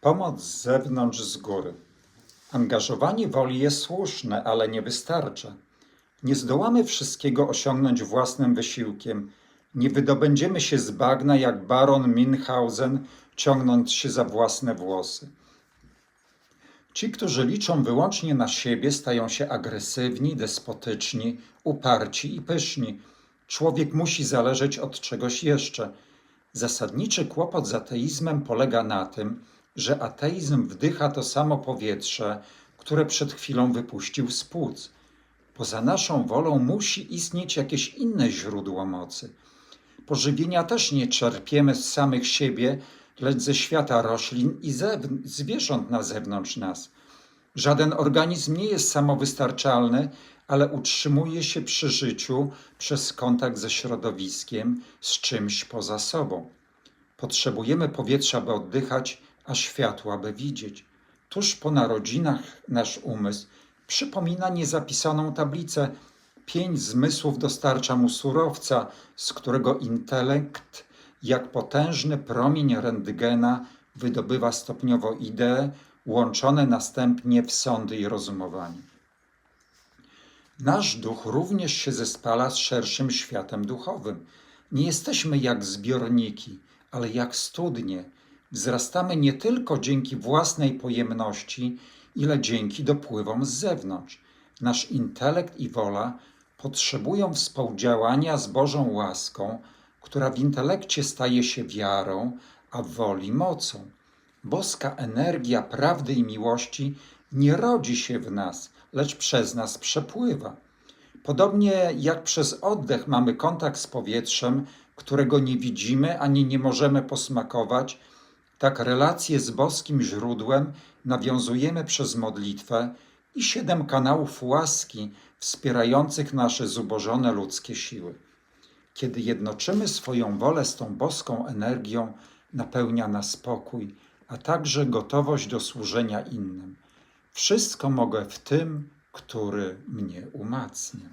Pomoc z zewnątrz, z góry. Angażowanie woli jest słuszne, ale nie wystarcza. Nie zdołamy wszystkiego osiągnąć własnym wysiłkiem. Nie wydobędziemy się z bagna jak baron Minhausen, ciągnąc się za własne włosy. Ci, którzy liczą wyłącznie na siebie, stają się agresywni, despotyczni, uparci i pyszni. Człowiek musi zależeć od czegoś jeszcze. Zasadniczy kłopot z ateizmem polega na tym, że ateizm wdycha to samo powietrze, które przed chwilą wypuścił z płuc. Poza naszą wolą musi istnieć jakieś inne źródło mocy. Pożywienia też nie czerpiemy z samych siebie, lecz ze świata roślin i zwierząt na zewnątrz nas. Żaden organizm nie jest samowystarczalny, ale utrzymuje się przy życiu przez kontakt ze środowiskiem, z czymś poza sobą. Potrzebujemy powietrza, by oddychać, a światła, by widzieć. Tuż po narodzinach nasz umysł przypomina niezapisaną tablicę. Pięć zmysłów dostarcza mu surowca, z którego intelekt, jak potężny promień rentgena, wydobywa stopniowo idee, łączone następnie w sądy i rozumowanie. Nasz duch również się zespala z szerszym światem duchowym. Nie jesteśmy jak zbiorniki, ale jak studnie. Wzrastamy nie tylko dzięki własnej pojemności, ile dzięki dopływom z zewnątrz. Nasz intelekt i wola potrzebują współdziałania z Bożą łaską, która w intelekcie staje się wiarą, a w woli mocą. Boska energia prawdy i miłości nie rodzi się w nas, lecz przez nas przepływa. Podobnie jak przez oddech mamy kontakt z powietrzem, którego nie widzimy ani nie możemy posmakować, tak relacje z boskim źródłem nawiązujemy przez modlitwę i siedem kanałów łaski wspierających nasze zubożone ludzkie siły. Kiedy jednoczymy swoją wolę z tą boską energią, napełnia nas spokój, a także gotowość do służenia innym. Wszystko mogę w tym, który mnie umacnia.